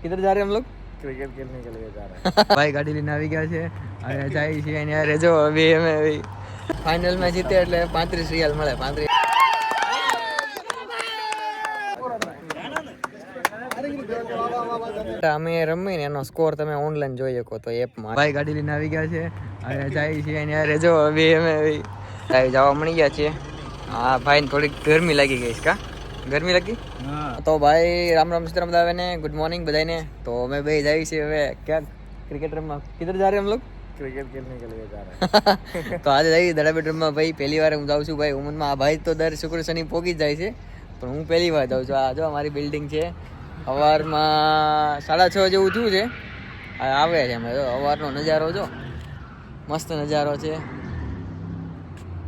किधर जा रहे हैं हम लोग क्रिकेट खेलने के लिए जा रहे हैं ભાઈ ગાડી લઈને આવી ગયા છે અને જાય છે એની યારે જો હવે અમે ફાઇનલ માં જીતે એટલે પાંત્રીસ રિયાલ મળે પાંત્રીસ અમે રમીને એનો સ્કોર તમે ઓનલાઈન જોઈ શકો તો એપમાં ભાઈ ગાડી લઈને આવી ગયા છે અને જાય છે એની યારે જો હવે અમે આવી જવા મળી ગયા છે હા ભાઈ થોડીક ગરમી લાગી ગઈ છે કા ગરમી લાગી? તો ભાઈ રામ રામ સીતારામ દાવે ને ગુડ મોર્નિંગ બધાને તો અમે બે જાય છે હવે. ક્યાં? ક્રિકેટ રમવા. કિધર જા રહે હમ લોગ? ક્રિકેટ ખેલને કે લિયે જા રહે તો આજે જઈ દડા બેટ રમવા. ભાઈ પહેલી વાર હું જાઉં છું ભાઈ. ઉમરમાં આ ભાઈ તો દર શુક્ર શનિ પોગી જાય છે. પણ હું પહેલી વાર જાઉં છું. આ જો અમારી બિલ્ડિંગ છે. સવારમાં સાડા છ જેવું થયું છે. આવે છે અમે જો અવારનો નજારો જો. મસ્ત નજારો છે.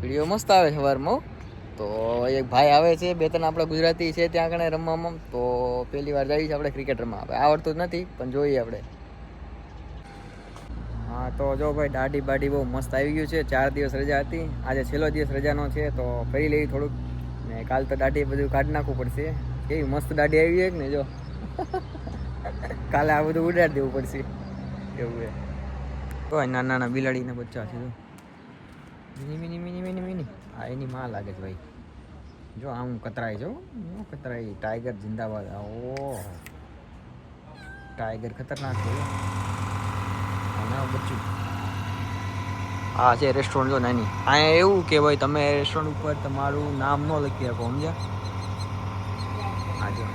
વીડિયો મસ્ત આવે સવારમાં તો એક ભાઈ આવે છે, બે ત્રણ આપણા ગુજરાતી છે ત્યાં આગળ રમવામાં. તો પહેલી વાર જઈએ છીએ આપણે ક્રિકેટ રમવા. આપણે આવડતું જ નથી, પણ જોઈએ આપણે. હા, તો જો ભાઈ, દાઢી બાઢી બહુ મસ્ત આવી ગયું છે. ચાર દિવસ રજા હતી. આજે છેલ્લો દિવસ રજાનો છે, તો કરી લેવી થોડુંક. ને કાલ તો દાઢી બધું કાઢી નાખવું પડશે. કેવી મસ્ત દાઢી આવી એક ને, જો. કાલે આ બધું ઉડાડી દેવું પડશે. એવું એ નાના નાના બિલાડીના બચ્ચા છે, જો. Mini Mini Mini Mini Mini. આ એની માં લાગે છે ભાઈ. જો આમ કતરાય જો હું. કતરાય. ટાઈગર જિંદાબાદ. આ ઓ ટાઈગર ખતરનાક છે અને આ બચ્ચું હા છે રેસ્ટોરન્ટ જો નાની. અહીંયા એવું કે ભાઈ તમે રેસ્ટોરન્ટ ઉપર તમારું નામ ન લખી શકો સમજ્યા? હા જો.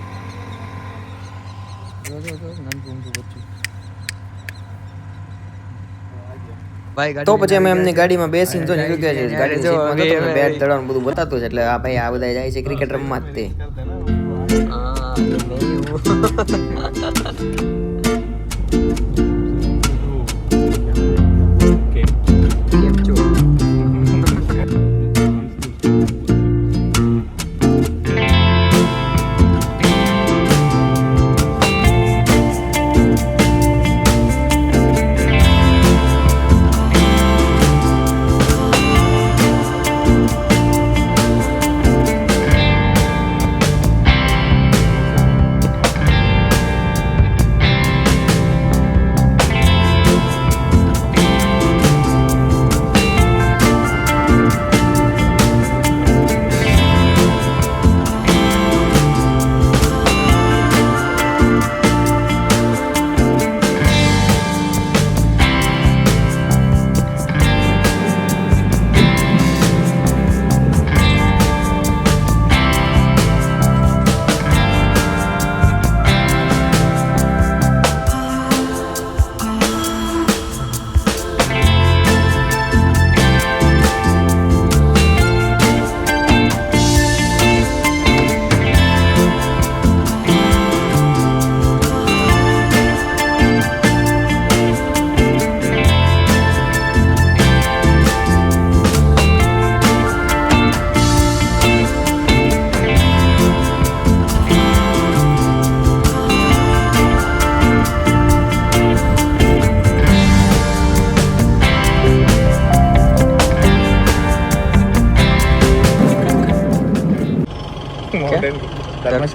જો જો જો, નાનકું ઊંધું બચ્ચું તો પછી અમે એમની ગાડીમાં બેસીને જો નીકળી ગયા છે. ગાડી સીટમાં બેટ દડવાનું બધું બતાતું છે. એટલે આ ભાઈ આ બધા જાય છે ક્રિકેટ રમવા જ તે. કેમ છો?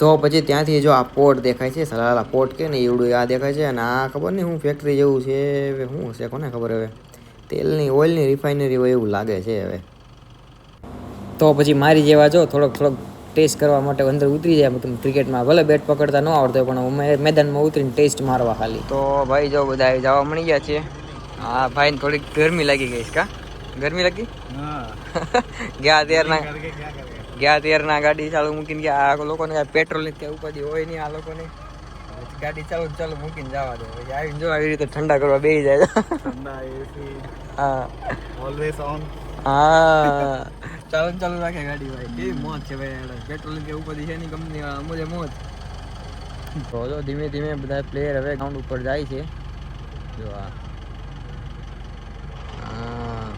તો પછી ત્યાંથી જો આ પોર્ટ દેખાય છે સલાલા પોર્ટ કે ને એવડું આ દેખાય છે અને આ ખબર નહીં હું ફેક્ટરી જેવું છે હવે શું હશે કોને ખબર હવે? તેલની ઓઇલની રિફાઇનરી હોય એવું લાગે છે હવે. તો પછી મારી જેવા જો થોડોક થોડોક ટેસ્ટ કરવા માટે અંદર ઉતરી જાય તમે ક્રિકેટમાં. ભલે બેટ પકડતા ન આવડતો પણ મેદાનમાં ઉતરીને ટેસ્ટ મારવા ખાલી. તો ભાઈ જો બધા જવા મળી ગયા છે. હા ભાઈ થોડીક ગરમી લાગી ગઈ છે કા? ગરમી લાગી? ગયા ત્યારના ગયા તેરના ગાડી ચાલુ મૂકીને ગયા. આ લોકોને કાંઈ પેટ્રોલની ત્યાં ઉપાધી હોય નહીં આ લોકોને. ગાડી ચાલુ ચાલુ મૂકીને જવા દે. પછી આવીને જો આવી રીતે ઠંડા કરવા બેસી જાય. ઠંડા એસી હા. ઓલવેઝ ઓન હા. ચાલુ ચાલુ રાખે ગાડી ભાઈ. કેવી મોજ છે ભાઈ પેટ્રોલ કે ઉપાધી છે ની કંપની વાળા. મોજે. મોજ જો ધીમે ધીમે બધા પ્લેયર હવે ગ્રાઉન્ડ ઉપર જાય છે. જો આ.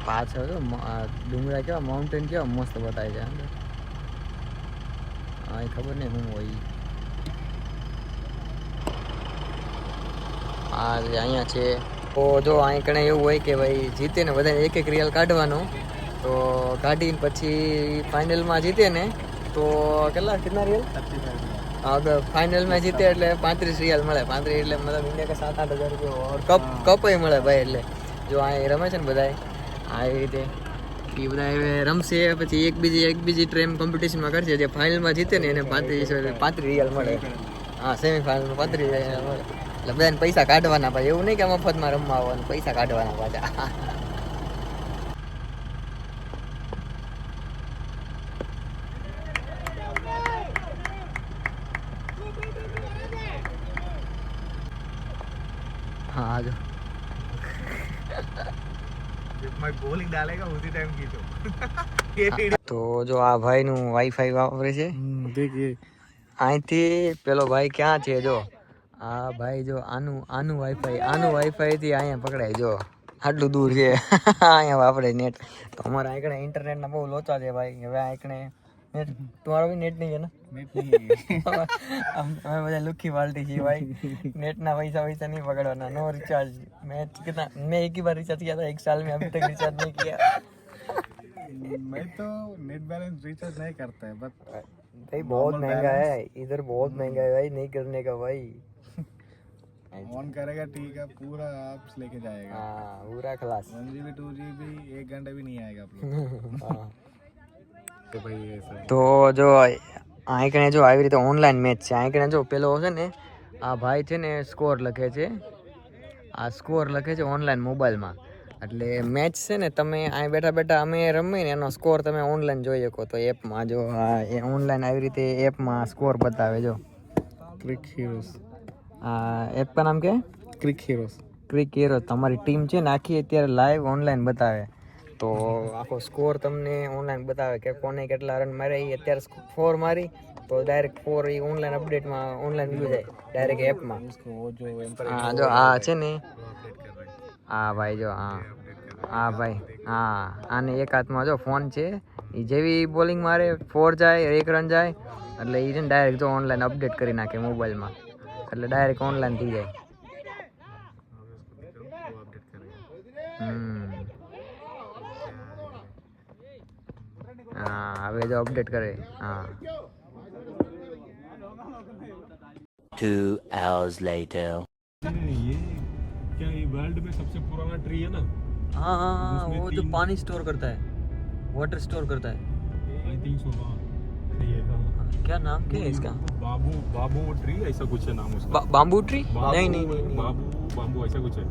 પાછળ ડુંગરા કેવા માઉન્ટેન કેવા મસ્ત બતાવે છે. અંદર હા ખબર નહીં શું હોય. આ અહીંયા છે તો જો અહીં કણે એવું હોય કે ભાઈ જીતે ને બધાને એક એક રિયલ કાઢવાનો તો કાઢીને પછી ફાઇનલમાં જીતે ને તો કેટલા કેટલા રિયલ અગર ફાઇનલમાં જીતે એટલે પાંત્રીસ રિયલ મળે. પાંત્રીસ એટલે મતલબ ઇન્ડિયા કે સાત આઠ હજાર રૂપિયા. કપ કપ મળે ભાઈ એટલે. જો અહીં રમે છે ને બધાય આ એવી રીતે. એ બધા હવે રમશે, પછી એક બીજી એક બીજી ટ્રેમ કોમ્પિટિશનમાં કરશે, જે ફાઇનલમાં જીતે ને એને પાંત્રીસ પાંત્રીસ રિયલ મળે. હા સેમી ફાઇનલમાં પાંત્રીસ મળે. એટલે બધાને પૈસા કાઢવાના પાછા એવું નહીં કે મફતમાં રમવા આવવાનું, પૈસા કાઢવાના પાછા. તો જો આ ભાઈ નું વાઈફાઈ વાપરે છે. અહીંથી પેલો ભાઈ ક્યાં છે જો? આ ભાઈ જો આનું આનું વાઈફાઈ આનું વાઈફાઈ થી અહીંયા પકડાય જો. આટલું દૂર છે. અહીંયા વાપરે નેટ. તો અમારે આગળ ઇન્ટરનેટના બહુ લોચા છે ભાઈ. હવે આગળ तुम्हारा भी नेट नहीं है ना? नेट नहीं है। लुक की बाल्टी चाहिए भाई। नेट ना वैसा वैसा नहीं पकड़वाना नो रिचार्ज मैं कितना मैं एक ही बार रिचार्ज किया था एक साल में अभी तक रिचार्ज नहीं किया। मैं तो नेट बैलेंस रिचार्ज नहीं करता है बट भाई बहुत महँगा है। इधर बहुत महँगा है भाई नहीं करने का भाई। ऑन करेगा ठीक है पूरा आप लेके जाएगा। हाँ, पूरा class one G B two G B एक घंटे भी नहीं आएगा आप लोग हाँ। તો જો આંકણે જો આવી રીતે ઓનલાઈન મેચ છે. આંકણે જો પેલો છે ને આ ભાઈ છે ને સ્કોર લખે છે. આ સ્કોર લખે છે ઓનલાઈન મોબાઈલમાં એટલે મેચ છે ને તમે અહીં બેઠા બેઠા અમે રમીને એનો સ્કોર તમે ઓનલાઈન જોઈ શકો. તો એપમાં જો એ ઓનલાઈન આવી રીતે એપમાં સ્કોર બતાવે જો. ક્રિક હીરોસ આ એપ નામ કે? ક્રિક હીરોસ ક્રિક હીરોસ તમારી ટીમ છે ને આખી અત્યારે લાઈવ ઓનલાઈન બતાવે. તો આખો સ્કોર તમને ઓનલાઈન બતાવે કે કોને કેટલા રન માર્યા. એ અત્યારે ફોર મારી, તો ડાયરેક્ટ ફોર એ ઓનલાઈન અપડેટમાં ઓનલાઈન વ્યૂ જાય ડાયરેક્ટ એપમાં હા, જો આ છે ને હા ભાઈ જો, હા. હા ભાઈ, હા, આને એક હાથમાં જો ફોન છે એ જેવી બોલિંગ મારે ફોર જાય, એક રન જાય, એટલે એ છે ને ડાયરેક્ટ જો ઓનલાઈન અપડેટ કરી નાખે મોબાઈલમાં એટલે ડાયરેક્ટ ઓનલાઈન થઈ જાય. हाँ, वे जो अपडेट करे। हाँ। Two hours later. ये क्या ये वर्ल्ड में सबसे पुराना ट्री है ना? हाँ हाँ हाँ वो जो पानी स्टोर करता है। वाटर स्टोर करता है। हाँ, क्या नाम क्या है इसका? बाबू बाबू ट्री ऐसा कुछ है नाम उसका। ट्री नहीं नहीं। बाबू ऐसा कुछ है।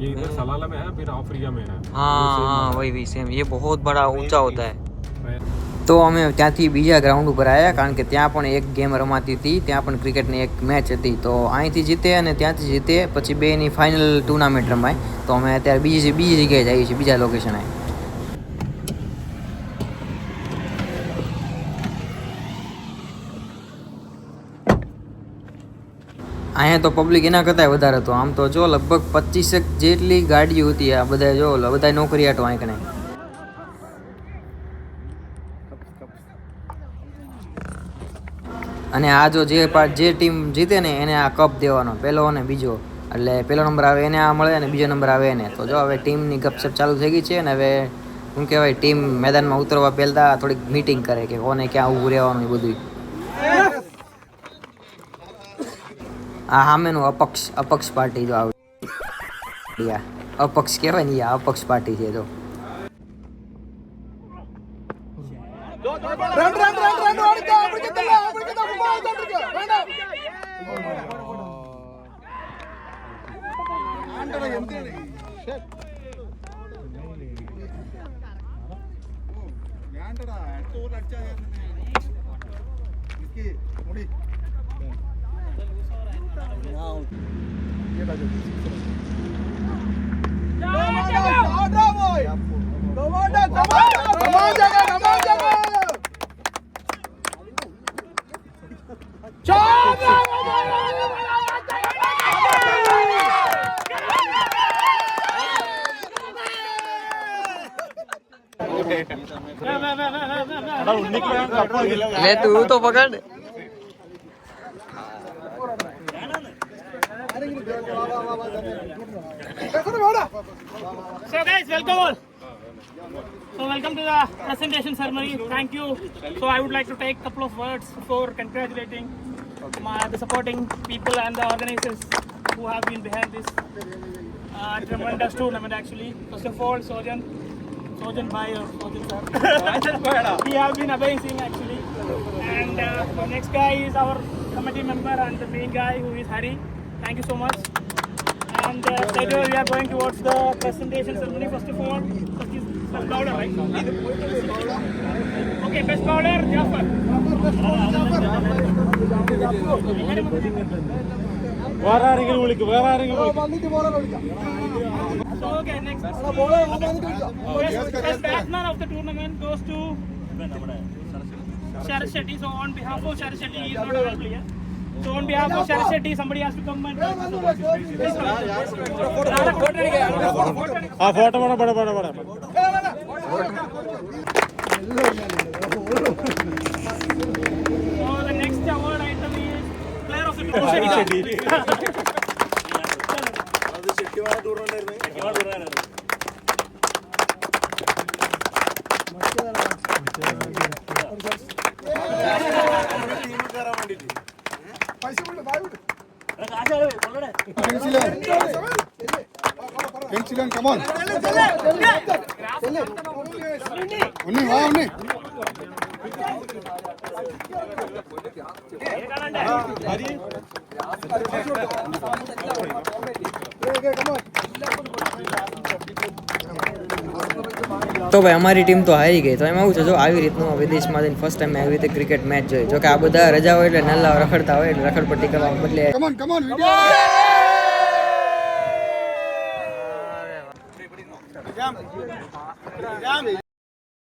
ये इधर सलाला में है फिर अफ्रीका में है। हाँ हाँ। वही वही सेम ये बहुत बड़ा ऊँचा होता है। તો અમે ત્યાંથી બીજા ગ્રાઉન્ડ ઉપર આવ્યા કારણ કે ત્યાં પણ એક ગેમ રમાતી હતી, ત્યાં પણ ક્રિકેટની એક મેચ હતી. તો અહીંથી જીતે અને ત્યાંથી જીતે, પછી બેની ફાઇનલ ટુર્નામેન્ટ રમાય. તો અમે અત્યારે બીજી બીજી જગ્યાએ જઈએ છીએ, બીજા લોકેશને અહીંયા તો પબ્લિક એના કરતાંય વધારે હતો. આમ તો જો લગભગ પચીસેક જેટલી ગાડીઓ હતી આ બધા જો બધા નોકરી હતો અહીં કણે અને આ જો જે જે ટીમ જીતે ને એને આ કપ દેવાનો. પહેલો અને બીજો. એટલે પહેલો નંબર આવે એને આ મળે અને બીજો નંબર આવે એને. તો જો હવે ટીમની ગપસપ ચાલુ થઈ ગઈ છે અને હવે શું કહેવાય ટીમ મેદાનમાં ઉતરવા પહેલાં થોડીક મીટિંગ કરે કે કોને ક્યાં ઊભું રહેવાનું એ બધું આ સામેનું અપક્ષ અપક્ષ પાર્ટી જો આવે. અપક્ષ કહેવાય ને આ અપક્ષ પાર્ટી છે જો முடி டொமாட்டோ டொமாட்டோ લે તું તો પકડ So guys, welcome all. So welcome to the presentation ceremony. Thank you. So I would like to take a couple of words for congratulating my, the supporting people and the organizers who have been behind this uh, tremendous tournament actually. First of all, Sojan, Sojan Bhai or Sojan sir. he have been amazing actually. And uh, the next guy is our committee member and the main guy who is Hari. Thank you so much. And uh, straight away we are going towards the presentation ceremony. First of all, first is best bowler, right? Okay, best bowler, Jafar. വേറെ ആരെങ്കിലും വിളിക്കും വേറെ ആരെങ്കിലും വിളിക്കും So, okay, next. Best batsman of the tournament goes to Sharad Shetty. So, on behalf of Sharad he is not our player. So, on behalf of Sharad somebody has to come and. ఆ photo మన పడ పడ పడ So, the next award item is Player of the Tournament. ശക്തിമായ tournament pencil come on ఉన్ని వా ఉన్ని అది તો ભાઈ અમારી ટીમ તો હારી ગઈ. તો એમાં આવું છે જો આવી રીતનું વિદેશમાં જઈને ફર્સ્ટ ટાઈમ આવી રીતે ક્રિકેટ મેચ જોઈ. જો કે આ બધા રજા હોય એટલે નલ્લા રખડતા હોય એટલે રખડપટ્ટી કરવા બદલે કમોન કમોન come